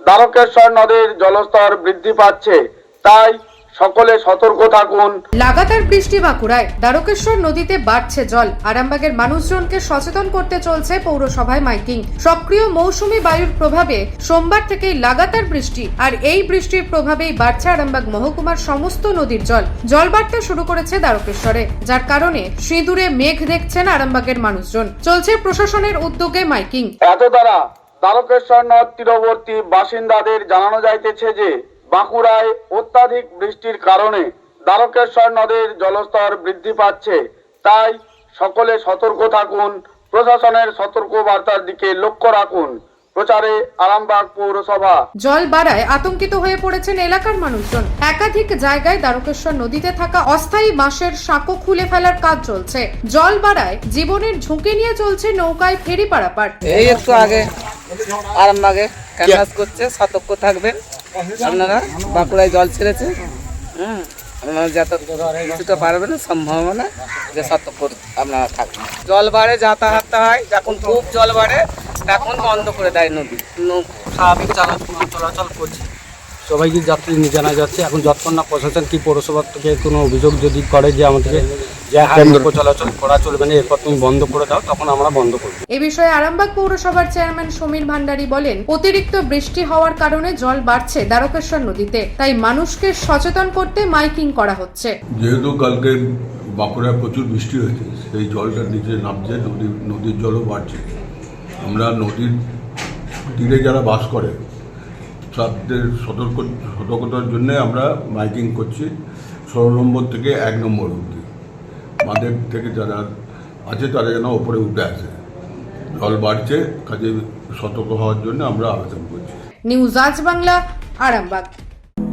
দ্বারকেশ্বর নদীর জলস্তর বৃদ্ধি পাচ্ছে তাই সকলে সতর্ক থাকুন। লাগাতার বৃষ্টি বাঁকুড়ায় দ্বারকেশ্বর নদীতে বাড়ছে জল। আরামবাগের মানুষজনকে সচেতন করতে চলছে পৌরসভায় মাইকিং। সক্রিয় মৌসুমী বায়ুর প্রভাবে সোমবার থেকেই লাগাতার বৃষ্টি আর এই বৃষ্টির প্রভাবেই বাড়ছে আরামবাগ মহকুমার সমস্ত নদীর জল। জল বাড়তে শুরু করেছে দ্বারকেশ্বরে যার কারণে সিঁদুরে মেঘ দেখছেন আরামবাগের মানুষজন। চলছে প্রশাসনের উদ্যোগে মাইকিং। এত দ্বারা দ্বারকেশ্বর নদ তীরবর্তী বাসিন্দাদের জানানো যাইতেছে যে বাঁকুড়ায় অত্যাধিক বৃষ্টির কারণে দ্বারকেশ্বর নদীর জলস্তর বৃদ্ধি পাচ্ছে। তাই সকলে সতর্ক থাকুন প্রশাসনের সতর্ক বার্তার দিকে লক্ষ্য রাখুন। প্রচারে আরামবাগ পৌরসভা। জল বাড়ায় আতঙ্কিত হয়ে পড়েছেন এলাকার মানুষজন। একাধিক জায়গায় দ্বারকেশ্বর নদীতে থাকা অস্থায়ী বাঁশের সাঁকো খুলে ফেলার কাজ চলছে। জল বাড়ায় জীবনের ঝুঁকি নিয়ে চলছে নৌকায় ফেরি পারাপার এই একটু আগে আরামবাগে ক্যানভাস করছে সতর্ক থাকবেন। আপনারা বাঁকুড়ায় জল ছেড়েছে। হুম আপনারা যত কিছুটা পারবেন সম্ভাবনা যে সতর্ক আপনারা থাকবেন। জল বাড়ে যাতায়াত হয় যখন খুব জল বাড়ে তখন বন্ধ করে দেয় নদী। স্বাভাবিক চলাচল চলাচল করছে সবাইকে যাত্রী জানা যাচ্ছে? এখন যতক্ষণ না প্রশাসন কি পৌরসভা থেকে কোনো অভিযোগ যদি করে যে আমাদেরকে যে নৌকো চলাচল করা চলবে না এরপর তুমি বন্ধ করে দাও তখন আমরা বন্ধ করব। এ বিষয়ে আরামবাগ পৌরসভার চেয়ারম্যান সমীর ভান্ডারী বলেন অতিরিক্ত বৃষ্টি হওয়ার কারণে জল বাড়ছে দ্বারকেশ্বর নদীতে তাই মানুষকে সচেতন করতে মাইকিং করা হচ্ছে। যেহেতু কালকে বাঁকুড়ায় প্রচুর বৃষ্টি হয়েছে সেই জলটা নিচে নামছে নদী নদীর জলও বাড়ছে। আমরা নদীর তীরে যারা বাস করে তাদের সতর্ক সতর্কতার জন্য আমরা মাইকিং করছি ষোলো নম্বর থেকে এক নম্বর অবধি। আমাদের থেকে যারা আছে তারা যেন ওপরে উঠে আসে। জল বাড়ছে, কাজে সতর্ক হওয়ার জন্য আমরা আবেদন করছি। নিউজ আজ বাংলা, আরামবাগ।